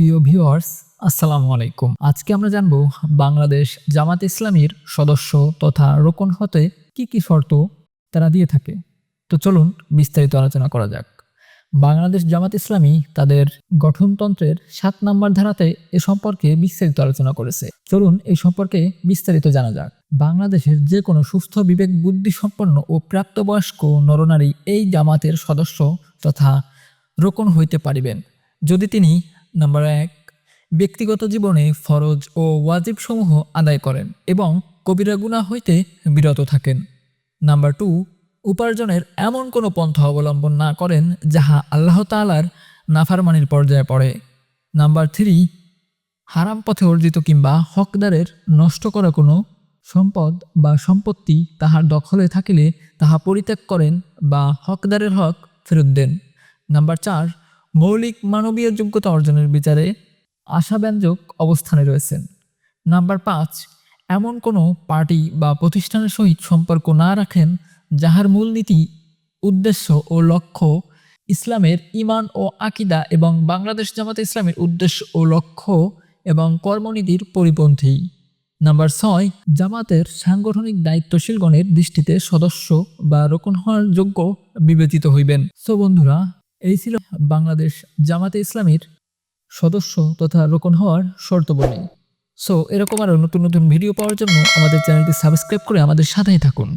প্রিয় ভিউয়ার্স, আসসালামু আলাইকুম। আজকে আমরা জানব বাংলাদেশ জামাত ইসলামীর সদস্য তথা রোকন হতে কি কি শর্ত তারা দিয়ে থাকে। তো চলুন বিস্তারিত আলোচনা করা যাক। বাংলাদেশ জামাত ইসলামী তাদের গঠনতন্ত্রের সাত নম্বর ধারাতে এ সম্পর্কে বিস্তারিত আলোচনা করেছে। চলুন এই সম্পর্কে বিস্তারিত জানা যাক। বাংলাদেশের যে কোনো সুস্থ বিবেক বুদ্ধি সম্পন্ন ও প্রাপ্তবয়স্ক নরনারী এই জামাতের সদস্য তথা রোকন হইতে পারিবেন। যদি তিনি নাম্বার এক, ব্যক্তিগত জীবনে ফরজ ও ওয়াজিব সমূহ আদায় করেন এবং কবিরা গুনাহ হইতে বিরত থাকেন। নাম্বার টু, উপার্জনের এমন কোনো পন্থা অবলম্বন না করেন যাহা আল্লাহ তাআলার নাফারমানির পর্যায়ে পড়ে। নাম্বার থ্রি, হারাম পথে অর্জিত কিংবা হকদারের নষ্ট করা কোনো সম্পদ বা সম্পত্তি তাহার দখলে থাকিলে তাহা পরিত্যাগ করেন বা হকদারের হক ফেরত দেন। নাম্বার চার মৌলিক মানবীয় যোগ্যতা অর্জনের বিচারে আশাব্যঞ্জক অবস্থানে রয়েছেন। নাম্বার পাঁচ, এমন কোনো পার্টি বা প্রতিষ্ঠানের সহিত সম্পর্ক না রাখেন যাহার মূলনীতি উদ্দেশ্য ও লক্ষ্য ইসলামের ইমান ও আকিদা এবং বাংলাদেশ জামাতে ইসলামের উদ্দেশ্য ও লক্ষ্য এবং কর্মনীতির পরিপন্থী। নাম্বার ছয়, জামাতের সাংগঠনিক দায়িত্বশীলগণের দৃষ্টিতে সদস্য বা রোকন হওয়ার যোগ্য বিবেচিত হইবেন। সো বন্ধুরা এই ছিল বাংলাদেশ জামাতে ইসলামীর সদস্য তথা রোকন হওয়ার শর্ত বলে সো এরকম আরও নতুন নতুন ভিডিও পাওয়ার জন্য আমাদের চ্যানেলটি সাবস্ক্রাইব করে আমাদের সাথেই থাকুন।